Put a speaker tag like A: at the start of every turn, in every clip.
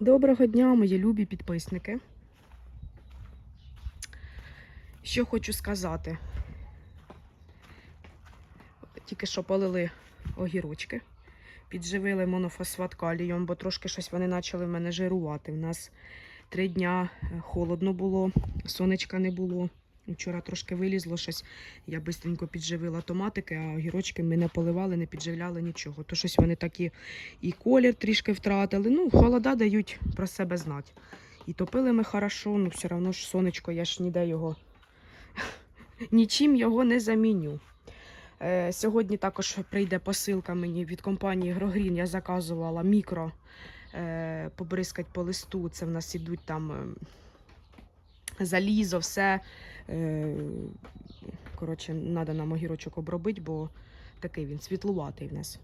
A: Доброго дня, мої любі підписники. Що хочу сказати. Тільки що полили огірочки, підживили монофосфат калієм, бо трошки щось вони почали в мене жирувати. У нас три дня е, холодно було, сонечка не було. Вчора трошки вилізло щось. Я швидко підживила томатики, а огірочки ми не поливали, не підживляли нічого. То щось вони такі і колір трішки втратили. Ну, холода дають про себе знати. І топили ми хорошо, ну все одно ж сонечко, я ж ніде його нічим його не заміню. Е, сьогодні також прийде посилка мені від компанії Грогрін. Я заказувала мікро е, побризкать по листу. Це в нас ідуть там е, залізо, все. Е, коротше, треба нам огірочок обробити, бо такий він світлуватий в нас.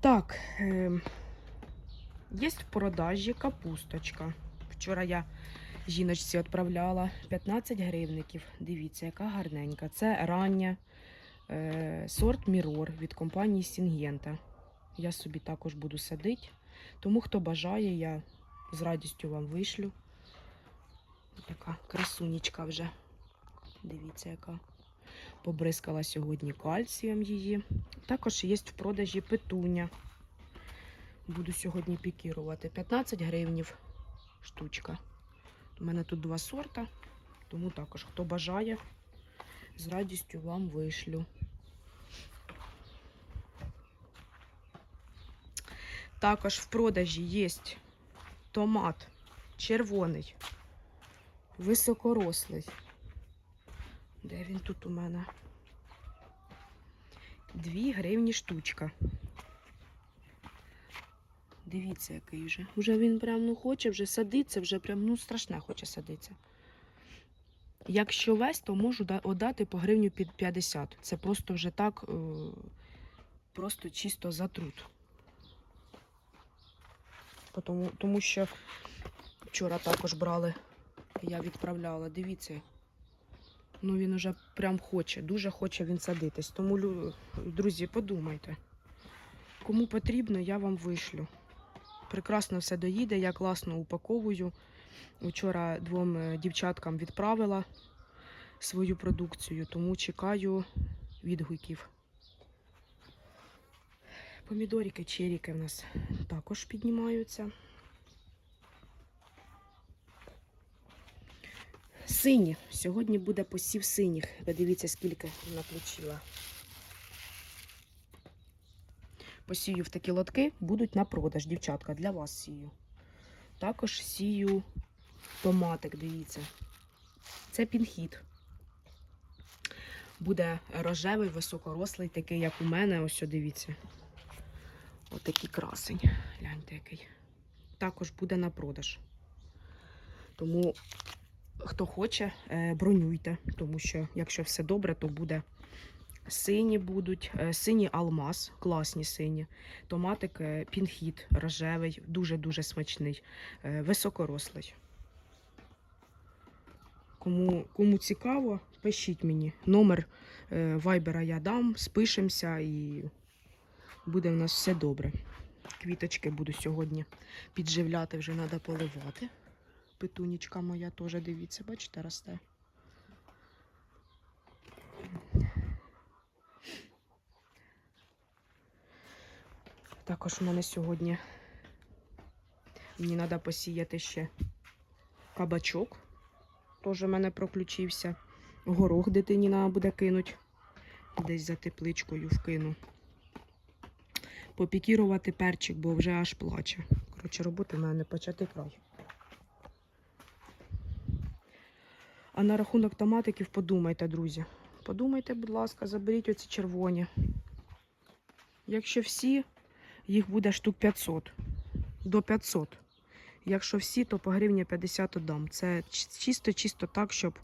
A: Так, е, є в продажі капусточка. Вчора я жіночці відправляла 15 гривників. Дивіться, яка гарненька. Це рання е, сорт Мірор від компанії Сінгента. Я собі також буду садити. Тому хто бажає, я з радістю вам вишлю. Така красунечка вже. Дивіться, яка. Побризкала сьогодні кальцієм її. Також є в продажі петуня. Буду сьогодні пікірувати. 15 гривнів штучка. У мене тут два сорта, тому також, хто бажає, з радістю вам вишлю. Також в продажі є томат червоний, високорослий. Де він тут у мене? 2 гривні штучка. Дивіться, який вже. Вже він прям ну хоче вже садиться, вже прям ну страшне хоче садитися. Якщо весь, то можу да- отдати по гривню під 50. Це просто вже так, е, просто чисто за труд. Тому, тому що вчора також брали, я відправляла. Дивіться. Ну він уже прям хоче, дуже хоче він садитись. Тому, друзі, подумайте. Кому потрібно, я вам вишлю. Прекрасно все доїде, я класно упаковую. Вчора двом е, дівчаткам відправила свою продукцію, тому чекаю відгуків. Помідорики, черіки в нас також піднімаються. Сині. Сьогодні буде посів синіх. Ви дивіться, скільки наключила. Посію в такі лотки, будуть на продаж, дівчатка, для вас сію. Також сію томатик, дивіться. Це пінхід. Буде рожевий, високорослий, такий, як у мене. Ось, дивіться. Отакий красень. Гляньте, який. Також буде на продаж. Тому, хто хоче, е, бронюйте, тому що, якщо все добре, то буде Сині будуть, е, синій алмаз, класні сині. Томатик е, пінхід, рожевий, дуже-дуже смачний, високорослий. Кому, кому цікаво, пишіть мені. Номер вайбера я дам, спишемося і буде в нас все добре. Квіточки буду сьогодні підживляти, вже треба поливати. Петунічка моя теж, дивіться, бачите, росте. Також у мене сьогодні мені треба посіяти ще кабачок. Теж у мене проключився. Горох дитині треба буде кинути. Десь за тепличкою вкину. Попікірувати перчик, бо вже аж плаче. Коротше, роботи в мене почати край. А на рахунок томатиків подумайте, друзі. Подумайте, будь ласка, заберіть оці червоні. Якщо всі їх буде штук 500 до 500. Якщо всі, то по гривні 50 дам. Це чисто-чисто так, щоб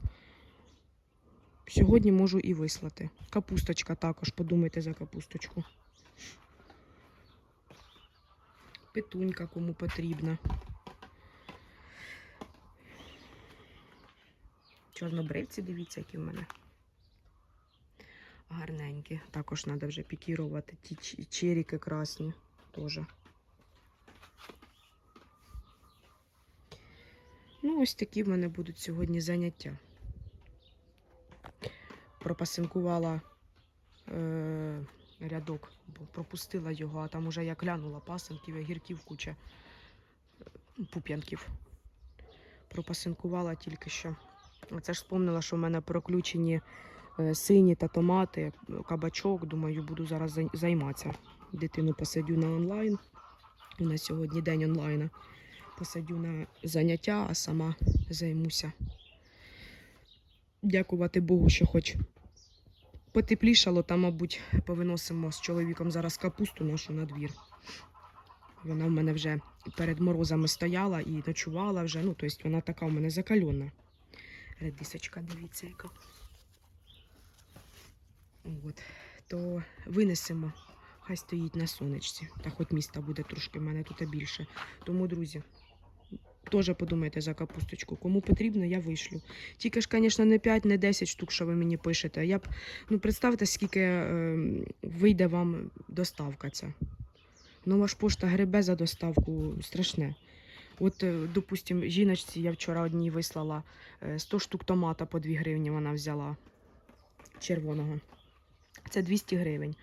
A: сьогодні можу і вислати. Капусточка також, подумайте за капусточку. Петунька кому потрібна. Чорнобривці, дивіться, які в мене. Гарненькі. Також треба вже пікірувати ті черіки красні теж. Ну, ось такі в мене будуть сьогодні заняття. Пропасинкувала е, рядок, бо пропустила його, а там уже як глянула пасинків, огірків куча пуп'янків. Пропасинкувала тільки що. Оце ж вспомнила, що в мене проключені е, сині та томати, кабачок. Думаю, буду зараз займатися. Дитину посадю на онлайн. У нас сьогодні день онлайна. Посадю на заняття, а сама займуся. Дякувати Богу, що хоч потеплішало, та, мабуть, повиносимо з чоловіком зараз капусту нашу на двір. Вона в мене вже перед морозами стояла і ночувала вже. Ну, тобто вона така у мене закальона. Редисочка, дивіться, яка. От. То винесемо, хай стоїть на сонечці. Та хоч міста буде трошки в мене тут більше. Тому, друзі, теж подумайте за капусточку. Кому потрібно, я вишлю. Тільки ж, звісно, не 5, не 10 штук, що ви мені пишете. Я б, ну, представте, скільки е, вийде вам доставка ця. Нова ж пошта гребе за доставку страшне. От, е, допустим, жіночці я вчора одній вислала е, 100 штук томата по 2 гривні вона взяла червоного. Це 200 гривень.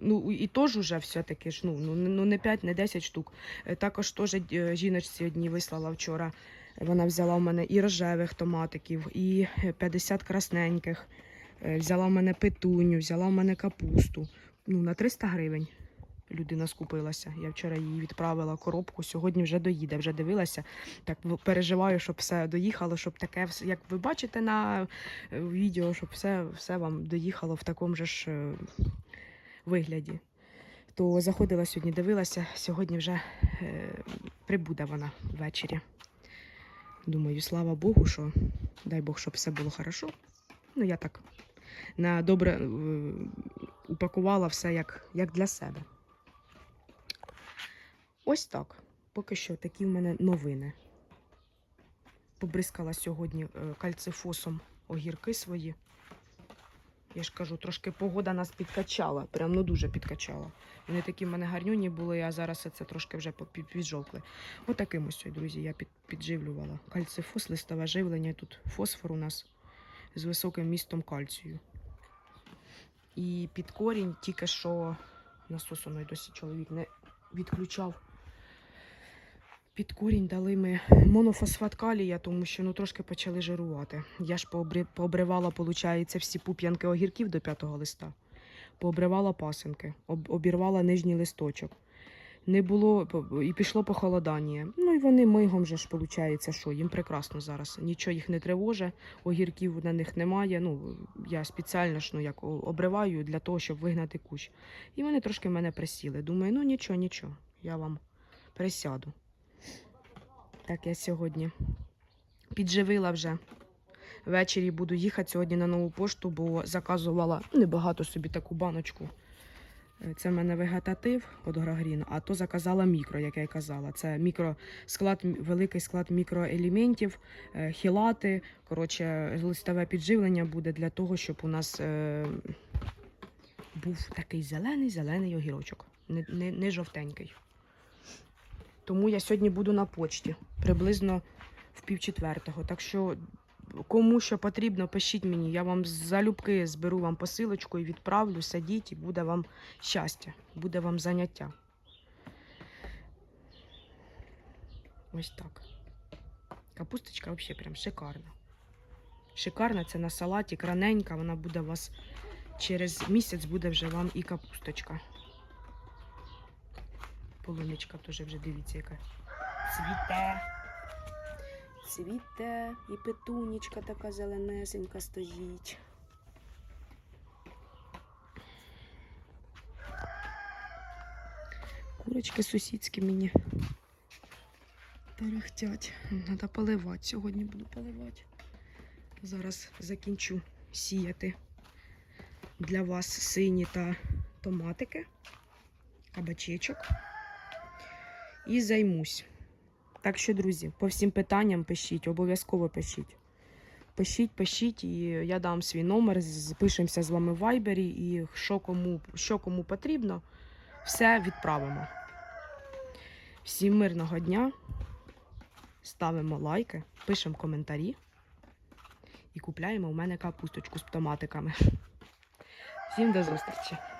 A: Ну і теж уже все-таки ж ну, ну, ну не 5, не 10 штук. Е, Також теж е, жіночці одній вислала вчора. Вона взяла в мене і рожевих томатиків, і е, 50 красненьких. Е, Взяла в мене петуню, взяла в мене капусту. Ну, на 300 гривень людина скупилася. Я вчора їй відправила коробку. Сьогодні вже доїде, вже дивилася. Так переживаю, щоб все доїхало, щоб таке, як ви бачите на е, відео, щоб все, все вам доїхало в такому же ж е, вигляді. То заходила сьогодні, дивилася, сьогодні вже е, прибуде вона ввечері. Думаю, слава Богу, що дай Бог, щоб все було хорошо. Ну, я так на добре е, упакувала все як, як для себе. Ось так. Поки що такі в мене новини. Побризкала сьогодні е, кальцифосом огірки свої. Я ж кажу, трошки погода нас підкачала, прям ну дуже підкачала. Вони такі в мене гарнюні були, а зараз це трошки вже піджовкли. Отаким ось, друзі, я під, підживлювала. Кальцифос, листове живлення. Тут фосфор у нас з високим містом кальцію. І під корінь тільки що насос воно й досі чоловік не відключав. Під корінь дали ми монофосфат калія, тому що ну трошки почали жирувати. Я ж пообривала, виходить, всі пуп'янки огірків до п'ятого листа. Пообривала пасинки, обірвала нижній листочок. Не було і пішло похолодання. Ну і вони мигом же ж виходить, що їм прекрасно зараз. Нічого їх не тривоже, огірків на них немає. Ну я спеціально ж ну як обриваю для того, щоб вигнати кущ. І вони трошки мене присіли. Думаю, ну нічого, нічого, я вам присяду. Так, я сьогодні підживила вже. Ввечері буду їхати сьогодні на нову пошту, бо заказувала небагато собі таку баночку. Е, Це в мене вегетатив від Грагрін, а то заказала мікро, як я й казала. Це мікро склад, великий склад мікроелементів, е, хілати. Коротше, листове підживлення буде для того, щоб у нас е, був такий зелений зелений огірочок, не, не, не жовтенький. Тому я сьогодні буду на почті приблизно в пів четвертого. Так що, кому що потрібно, пишіть мені. Я вам залюбки зберу вам посилочку і відправлю, садіть, і буде вам щастя, буде вам заняття. Ось так. Капусточка взагалі прям шикарна. Шикарна, це на салаті, раненька, вона буде у вас через місяць буде вже вам і капусточка. Полуничка теж вже дивіться, яка цвіте. Цвіте і петунічка така зеленесенька стоїть. Курочки сусідські мені перехтять. Треба поливати. Сьогодні буду поливати. Зараз закінчу сіяти для вас сині та томатики, кабачечок і займусь. Так що, друзі, по всім питанням пишіть, обов'язково пишіть. Пишіть, пишіть, і я дам свій номер, запишемося з вами в вайбері, і що кому, що кому потрібно, все відправимо. Всім мирного дня. ставимо лайки, пишемо коментарі і купляємо у мене капусточку з томатиками. Всім до зустрічі!